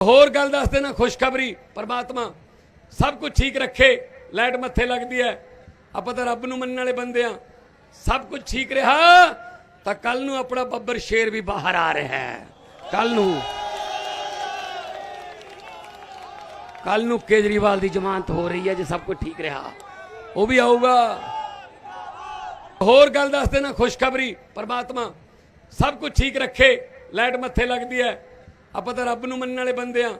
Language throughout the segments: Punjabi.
ਹੋਰ ਗੱਲ ਦੱਸ ਦੇਣਾ, ਖੁਸ਼ਖਬਰੀ, ਪਰਮਾਤਮਾ, ਸਭ ਕੁਝ ਠੀਕ ਰੱਖੇ, ਲਾਈਟ ਮੱਥੇ ਲੱਗਦੀ ਹੈ। ਆਪਾਂ ਤਾਂ ਰੱਬ ਨੂੰ ਮੰਨਣ ਵਾਲੇ ਬੰਦੇ ਆ ਸਭ ਕੁਝ ਠੀਕ ਰਿਹਾ, ਤਾਂ ਕੱਲ ਨੂੰ ਆਪਣਾ ਬੱਬਰ ਸ਼ੇਰ ਵੀ ਬਾਹਰ ਆ ਰਿਹਾ ਹੈ। ਕੱਲ ਨੂੰ। ਕੱਲ ਨੂੰ ਕੇਜਰੀਵਾਲ ਦੀ ਜ਼ਮਾਨਤ ਹੋ ਰਹੀ ਹੈ ਜੇ ਸਭ ਕੁਝ ਠੀਕ ਰਿਹਾ। ਉਹ ਵੀ ਆਊਗਾ। ਹੋਰ ਗੱਲ ਦੱਸ ਦੇਣਾ, ਖੁਸ਼ਖਬਰੀ, ਪਰਮਾਤਮਾ, ਸਭ ਕੁਝ ਠੀਕ ਰੱਖੇ, ਲਾਈਟ ਮੱਥੇ ਲੱਗਦੀ ਹੈ। ਆਪਾਂ ਤਾਂ ਰੱਬ ਨੂੰ ਮੰਨਣ ਵਾਲੇ ਬੰਦੇ ਆ।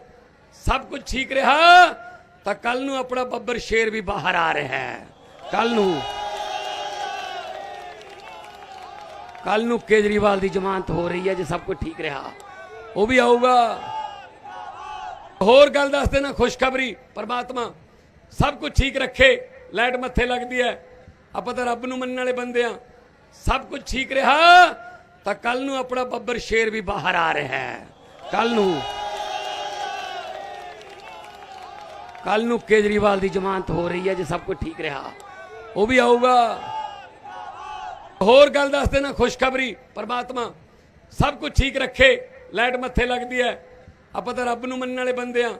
ਸਭ ਕੁਝ ਠੀਕ ਰਿਹਾ, ਤਾਂ ਕੱਲ ਨੂੰ ਆਪਣਾ ਬੱਬਰ ਸ਼ੇਰ ਵੀ ਬਾਹਰ ਆ ਰਿਹਾ ਹੈ। ਕੱਲ ਨੂੰ। ਕੱਲ ਨੂੰ ਕੇਜਰੀਵਾਲ ਦੀ ਜ਼ਮਾਨਤ ਹੋ ਰਹੀ ਹੈ ਜੇ ਸਭ ਕੁਝ ਠੀਕ ਰਿਹਾ। ਉਹ ਵੀ ਆਊਗਾ। ਹੋਰ ਗੱਲ ਦੱਸ ਦੇਣਾ ਖੁਸ਼ਖਬਰੀ, ਪਰਮਾਤਮਾ ਸਭ ਕੁਝ ਠੀਕ ਰੱਖੇ, ਲਾਈਟ ਮੱਥੇ ਲੱਗਦੀ ਹੈ। ਆਪਾਂ ਤਾਂ ਰੱਬ ਨੂੰ ਮੰਨਣ ਵਾਲੇ ਬੰਦੇ ਆ। ਸਭ ਕੁਝ ਠੀਕ ਰਿਹਾ, ਤਾਂ ਕੱਲ ਨੂੰ ਆਪਣਾ ਬੱਬਰ ਸ਼ੇਰ ਵੀ ਬਾਹਰ ਆ ਰਿਹਾ ਹੈ। ਕੱਲ ਨੂੰ। ਕੱਲ ਨੂੰ ਕੇਜਰੀਵਾਲ ਦੀ ਜ਼ਮਾਨਤ ਹੋ ਰਹੀ ਹੈ ਜੇ ਸਭ ਕੁਝ ਠੀਕ ਰਿਹਾ। ਉਹ ਵੀ ਆਊਗਾ। ਹੋਰ ਗੱਲ ਦੱਸ ਦੇਣਾ, ਖੁਸ਼ਖਬਰੀ, ਪਰਮਾਤਮਾ, ਸਭ ਕੁਝ ਠੀਕ ਰੱਖੇ, ਲਾਈਟ ਮੱਥੇ ਲੱਗਦੀ ਹੈ। ਆਪਾਂ ਤਾਂ ਰੱਬ ਨੂੰ ਮੰਨਣ ਵਾਲੇ ਬੰਦੇ ਆ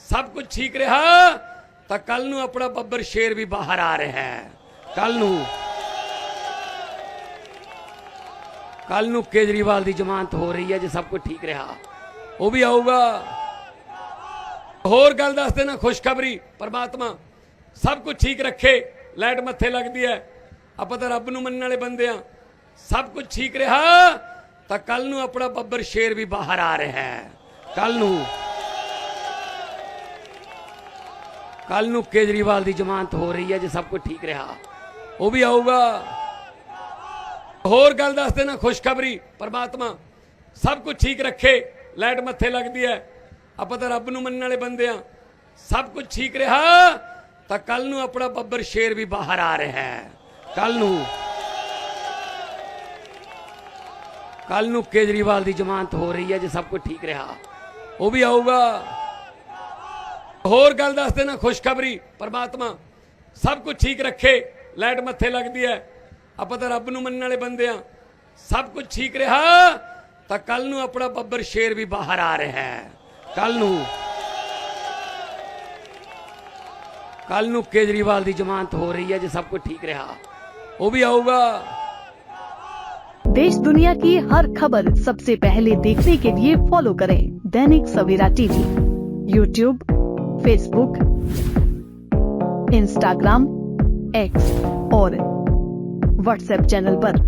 ਸਭ ਕੁਝ ਠੀਕ ਰਿਹਾ, ਤਾਂ ਕੱਲ ਨੂੰ ਆਪਣਾ ਬੱਬਰ ਸ਼ੇਰ ਵੀ ਬਾਹਰ ਆ ਰਿਹਾ ਹੈ। ਕੱਲ ਨੂੰ। ਕੱਲ ਨੂੰ ਕੇਜਰੀਵਾਲ ਦੀ ਜ਼ਮਾਨਤ ਹੋ ਰਹੀ ਹੈ ਜੇ ਸਭ ਕੁਝ ਠੀਕ ਰਿਹਾ। ਉਹ ਵੀ ਆਊਗਾ। ਹੋਰ ਗੱਲ ਦੱਸ ਦੇਣਾ, ਖੁਸ਼ਖਬਰੀ, ਪਰਮਾਤਮਾ ਸਭ ਕੁਝ ਠੀਕ ਰੱਖੇ, ਲਾਈਟ ਮੱਥੇ ਲੱਗਦੀ ਹੈ। ਆਪਾਂ ਤਾਂ ਰੱਬ ਨੂੰ ਮੰਨਣ ਵਾਲੇ ਬੰਦੇ ਆ ਸਭ ਕੁਝ ਠੀਕ ਰਿਹਾ, ਤਾਂ ਕੱਲ ਨੂੰ ਆਪਣਾ ਬੱਬਰ ਸ਼ੇਰ ਵੀ ਬਾਹਰ ਆ ਰਿਹਾ ਹੈ। ਕੱਲ ਨੂੰ। ਕੱਲ ਨੂੰ ਕੇਜਰੀਵਾਲ ਦੀ ਜ਼ਮਾਨਤ ਹੋ ਰਹੀ ਹੈ ਜੇ ਸਭ ਕੁਝ ਠੀਕ ਰਿਹਾ। ਉਹ ਵੀ ਆਊਗਾ। ਹੋਰ ਗੱਲ ਦੱਸ ਦੇਣਾ, ਖੁਸ਼ਖਬਰੀ, ਪਰਮਾਤਮਾ ਸਭ ਕੁਝ ਠੀਕ ਰੱਖੇ ਲਾਈਟ ਮੱਥੇ ਲੱਗਦੀ ਹੈ। ਆਪਾਂ ਤਾਂ ਰੱਬ ਨੂੰ ਮੰਨਣ ਵਾਲੇ ਬੰਦੇ ਆ ਸਭ ਕੁਝ ਠੀਕ ਰਿਹਾ। ਤਾਂ ਕੱਲ ਨੂੰ ਆਪਣਾ ਬੱਬਰ ਸ਼ੇਰ ਵੀ ਬਾਹਰ ਆ ਰਿਹਾ ਹੈ। ਕੱਲ ਨੂੰ। ਕੱਲ ਨੂੰ ਕੇਜਰੀਵਾਲ ਦੀ ਜ਼ਮਾਨਤ ਹੋ ਰਹੀ ਹੈ ਜੇ ਸਭ ਕੁਝ ਠੀਕ ਰਿਹਾ। ਉਹ ਵੀ ਆਊਗਾ। ਹੋਰ ਗੱਲ ਦੱਸ ਦੇਣਾ ਖੁਸ਼ਖਬਰੀ। ਪਰਮਾਤਮਾ ਸਭ ਕੁਝ ਠੀਕ ਰੱਖੇ। ਲਾਈਟ ਮੱਥੇ ਲੱਗਦੀ ਹੈ। ਆਪਾਂ ਤਾਂ ਰੱਬ ਨੂੰ ਮੰਨਣ ਵਾਲੇ ਬੰਦੇ ਆ ਸਭ ਕੁਝ ਠੀਕ ਰਿਹਾ। ਤਾਂ ਕੱਲ ਨੂੰ ਆਪਣਾ ਬੱਬਰ ਸ਼ੇਰ ਵੀ ਬਾਹਰ ਆ ਰਿਹਾ ਹੈ ਕੱਲ ਨੂੰ ਕੱਲ ਨੂੰ ਕੇਜਰੀਵਾਲ ਦੀ ਜ਼ਮਾਨਤ ਹੋ ਰਹੀ ਹੈ ਜੇ ਸਭ ਕੁਝ ਠੀਕ ਰਿਹਾ ਉਹ ਵੀ ਆਊਗਾ देश दुनिया की हर खबर सबसे पहले देखने के लिए फॉलो करें Dainik Savera TV YouTube Facebook Instagram X और व्हाट्सएप चैनल पर।